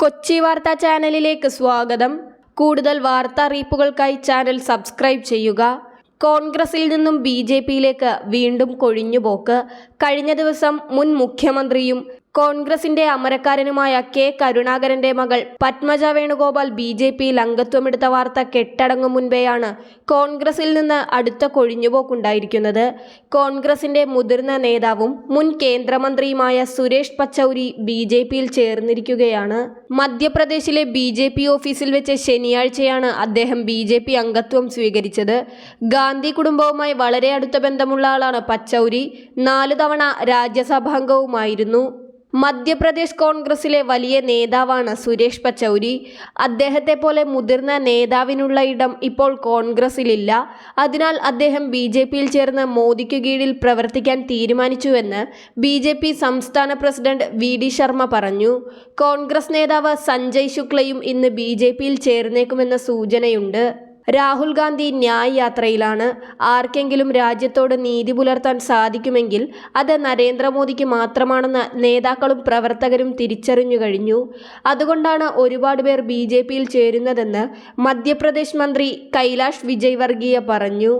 കൊച്ചി വാർത്താ ചാനലിലേക്ക് സ്വാഗതം. കൂടുതൽ വാർത്താ അറിയിപ്പുകൾക്കായി ചാനൽ സബ്സ്ക്രൈബ് ചെയ്യുക. കോൺഗ്രസിൽ നിന്നും ബി ജെ പിയിലേക്ക് വീണ്ടും കൊഴിഞ്ഞുപോക്ക്. കഴിഞ്ഞ ദിവസം മുൻ മുഖ്യമന്ത്രിയും കോൺഗ്രസിന്റെ അമരക്കാരനുമായ കെ കരുണാകരന്റെ മകൾ പത്മജ വേണുഗോപാൽ ബി ജെ പിയിൽ അംഗത്വമെടുത്ത വാർത്ത കെട്ടടങ്ങും മുൻപേയാണ് കോൺഗ്രസിൽ നിന്ന് അടുത്ത കൊഴിഞ്ഞുപോക്കുണ്ടായിരിക്കുന്നത്. കോൺഗ്രസിന്റെ മുതിർന്ന നേതാവും മുൻ കേന്ദ്രമന്ത്രിയുമായ സുരേഷ് പച്ചൌരി ബി ജെ പിയിൽ ചേർന്നിരിക്കുകയാണ്. മധ്യപ്രദേശിലെ ബി ജെ പി ഓഫീസിൽ വെച്ച് ശനിയാഴ്ചയാണ് അദ്ദേഹം ബി ജെ പി അംഗത്വം സ്വീകരിച്ചത്. ഗാന്ധി കുടുംബവുമായി വളരെ അടുത്ത ബന്ധമുള്ള ആളാണ് പച്ചൌരി. നാല് തവണ രാജ്യസഭാംഗവുമായിരുന്നു. മധ്യപ്രദേശ് കോൺഗ്രസിലെ വലിയ നേതാവാണ് സുരേഷ് പച്ചൗരി. അദ്ദേഹത്തെ പോലെ മുതിർന്ന നേതാവിനുള്ള ഇടം ഇപ്പോൾ കോൺഗ്രസിലില്ല അതിനാൽ അദ്ദേഹം ബി ജെ പിയിൽ ചേർന്ന് മോദിക്ക് കീഴിൽ പ്രവർത്തിക്കാൻ തീരുമാനിച്ചുവെന്ന് ബി ജെ പി സംസ്ഥാന പ്രസിഡന്റ് വി ഡി ശർമ്മ പറഞ്ഞു. കോൺഗ്രസ് നേതാവ് സഞ്ജയ് ശുക്ലയും ഇന്ന് ബി ജെ പിയിൽ ചേർന്നേക്കുമെന്ന സൂചനയുണ്ട്. രാഹുൽ ഗാന്ധി ന്യായ് യാത്രയിലാണ് ആർക്കെങ്കിലും രാജ്യത്തോട് നീതി പുലർത്താൻ സാധിക്കുമെങ്കിൽ അത് നരേന്ദ്രമോദിക്ക് മാത്രമാണെന്ന് നേതാക്കളും പ്രവർത്തകരും തിരിച്ചറിഞ്ഞു കഴിഞ്ഞു. അതുകൊണ്ടാണ് ഒരുപാട് പേർ ബി ജെ പിയിൽ ചേരുന്നതെന്ന് മധ്യപ്രദേശ് മന്ത്രി കൈലാഷ് വിജയ് വർഗീയ പറഞ്ഞു.